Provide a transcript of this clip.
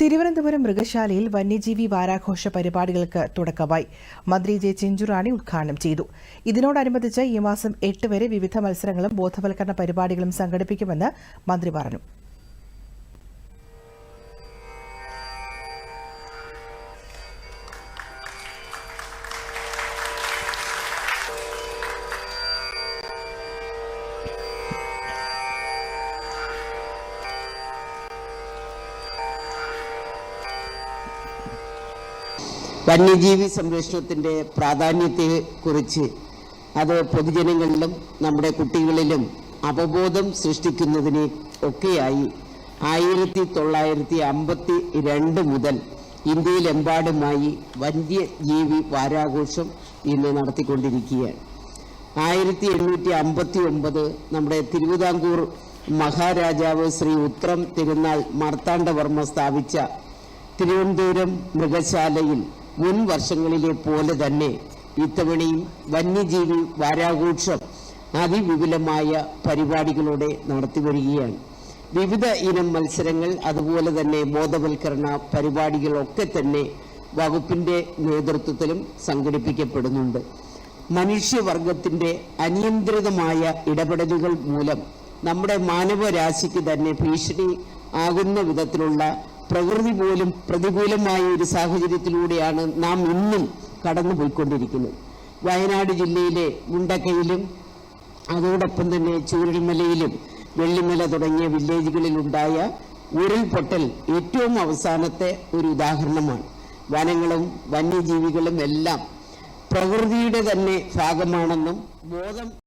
തിരുവനന്തപുരം മൃഗശാലയിൽ വന്യജീവി വാരാഘോഷ പരിപാടികൾക്ക് തുടക്കമായി. മന്ത്രി ജെ ചെഞ്ചുറാണി ഉദ്ഘാടനം ചെയ്തു. ഇതിനോടനുബന്ധിച്ച് ഈ മാസം എട്ട് വരെ വിവിധ മത്സരങ്ങളും ബോധവൽക്കരണ പരിപാടികളും സംഘടിപ്പിക്കുമെന്ന് മന്ത്രി പറഞ്ഞു. വന്യജീവി സംരക്ഷണത്തിന്റെ പ്രാധാന്യത്തെക്കുറിച്ച് അത് പൊതുജനങ്ങളിലും നമ്മുടെ കുട്ടികളിലും അവബോധം സൃഷ്ടിക്കുന്നതിന് ഒക്കെയായി ആയിരത്തി തൊള്ളായിരത്തി അമ്പത്തി രണ്ട് മുതൽ ഇന്ത്യയിലെമ്പാടുമായി വന്യജീവി വാരാഘോഷം ഇന്ന് നടത്തിക്കൊണ്ടിരിക്കുകയാണ്. ആയിരത്തി എണ്ണൂറ്റി അമ്പത്തി ഒമ്പത് നമ്മുടെ തിരുവിതാംകൂർ മഹാരാജാവ് ശ്രീ ഉത്രം തിരുനാൾ മാർത്താണ്ഡവർമ്മ സ്ഥാപിച്ച തിരുവനന്തപുരം മൃഗശാലയിൽ മുൻ വർഷങ്ങളിലെ പോലെ തന്നെ ഇത്തവണയും വന്യജീവി വാരാഘോഷം അതിവിപുലമായ പരിപാടികളോടെ നടത്തിവരികയാണ് വിവിധ ഇനം മത്സരങ്ങൾ അതുപോലെ തന്നെ ബോധവൽക്കരണ പരിപാടികളൊക്കെ തന്നെ വകുപ്പിന്റെ നേതൃത്വത്തിലും സംഘടിപ്പിക്കപ്പെടുന്നുണ്ട്. മനുഷ്യവർഗത്തിന്റെ അനിയന്ത്രിതമായ ഇടപെടലുകൾ മൂലം നമ്മുടെ മാനവരാശിക്ക് തന്നെ ഭീഷണി ആകുന്ന വിധത്തിലുള്ള പ്രകൃതി പോലും പ്രതികൂലമായ ഒരു സാഹചര്യത്തിലൂടെയാണ് നാം ഇന്നും കടന്നുപോയിക്കൊണ്ടിരിക്കുന്നത്. വയനാട് ജില്ലയിലെ മുണ്ടക്കയിലും അതോടൊപ്പം തന്നെ ചൂരൽമലയിലും വെള്ളിമല തുടങ്ങിയ വില്ലേജുകളിലുണ്ടായ ഉരുൾപൊട്ടൽ ഏറ്റവും അവസാനത്തെ ഒരു ഉദാഹരണമാണ്. വനങ്ങളും വന്യജീവികളും എല്ലാം പ്രകൃതിയുടെ തന്നെ ഭാഗമാണെന്നും ബോധം